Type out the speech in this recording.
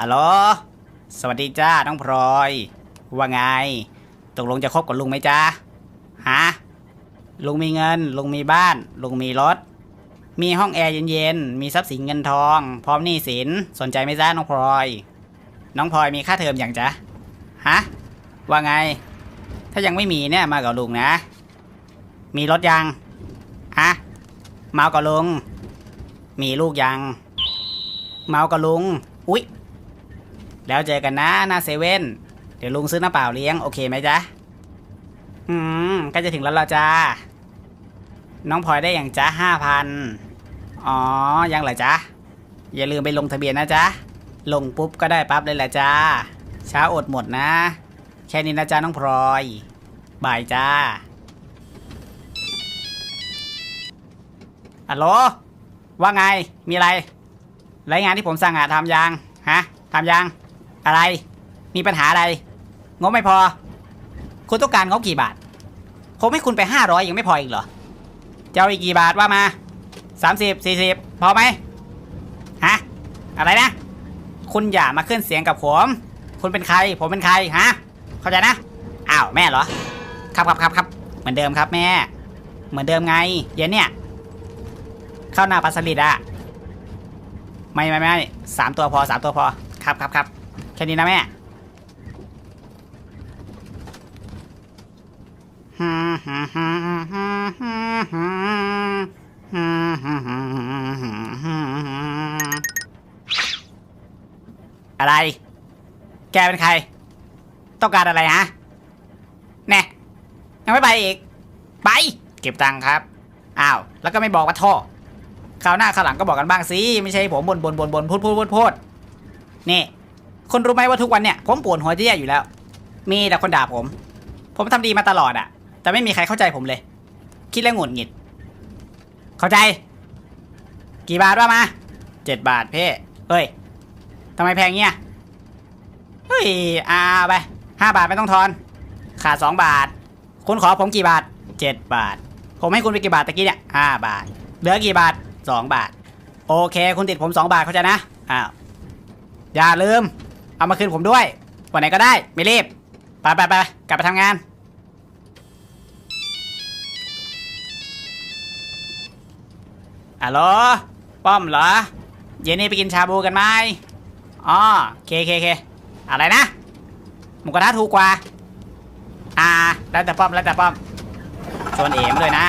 อัลโหลสวัสดีจ้าน้องพลอย ว่าไง ตกลงจะคบกับลุงไหมจ้าฮะ ลุงมีเงิน ลุงมีบ้าน ลุงมีรถ มีห้องแอร์เย็นๆ มีทรัพย์สินเงินทอง พร้อมหนี้สิน สนใจไหมจ้าน้องพลอย น้องพลอยมีค่าเทอมอย่างจ้ะฮะ ว่าไง ถ้ายังไม่มีเนี่ยมากับลุงนะ มีรถยัง ฮะเมากับลุง มีลูกยัง เมากับลุง อุ๊ย แล้วเจอกันนะหน้าเซเว่นเดี๋ยวลุงซื้อน้ำเปล่าเลี้ยง โอเคไหมจ๊ะ อืมใกล้จะถึงแล้วละจ้า น้องพลอยได้อย่างจ้าห้าพันอ๋อ ยังเหรอจ๊ะ อย่าลืมไปลงทะเบียนนะจ๊ะ ลงปุ๊บก็ได้ปั๊บเลยแหละจ้า ช้าอดหมดนะ แค่นี้นะจ๊ะน้องพลอยบายจ้าอัลโหลว่าไง มีอะไร รายงานที่ผมสั่งอะทำยัง ฮะ ทำยัง อะไร มีปัญหาอะไร งบไม่พอ คุณต้องการงบกี่บาท ผมให้คุณไปห้าร้อยยังไม่พออีกเหรอ จะเอาอีกกี่บาทว่ามาสามสิบสี่สิบพอไหมฮะ อะไรนะ คุณอย่ามาขึ้นเสียงกับผม คุณเป็นใคร ผมเป็นใคร ฮะ เข้าใจนะ อ้าวแม่เหรอ ครับครับครับครับ เหมือนเดิมครับแม่ เหมือนเดิมไง เย็นเนี่ย เข้าหน้าปลาสลิดอะไม่ไม่ไม่สามตัวพอสามตัวพอ ครับครับครับ แค่นี้นะแม่อะไร แกเป็นใคร ต้องการอะไรฮะ แน่ยังไม่ไปอีก ไป เก็บตังค์ครับ อ้าว แล้วก็ไม่บอกว่าท่อคราวหน้าคราวหลังก็บอกกันบ้างสิ ไม่ใช่ผมบนบนบนบนพูดพูดพูดพูดนี่ คนรู้ไหมว่าทุกวันเนี่ยผมปวดหัวจะแย่อยู่แล้ว มีแต่คนด่าผม ผมทำดีมาตลอดอะแต่ไม่มีใครเข้าใจผมเลย คิดแล้วหงุดหงิด เข้าใจ กี่บาทว่ามาเจ็ดบาทเพ่เฮ้ยทำไมแพงเงี้ยเฮ้ยอาไปห้าบาทไม่ต้องทอน ขาดสองบาท คุณขอผมกี่บาทเจ็ดบาท ผมให้คุณไปกี่บาทตะกี้เนี่ยห้าบาท เหลือกี่บาทสองบาท โอเค คุณติดผมสองบาทเข้าใจนะอ้าวอย่าลืม เอามาคืนผมด้วย วันไหนก็ได้ ไม่รีบ ไปไปไปกลับไปทำงานฮัลโหลป้อมเหรอ เย็นนี้ไปกินชาบูกันไหมอ๋อเคเคเคอะไรนะหมูกระทะถูกกว่า อ่า แล้วแต่ป้อม แล้วแต่ป้อมชวนเอ๋มด้วยนะ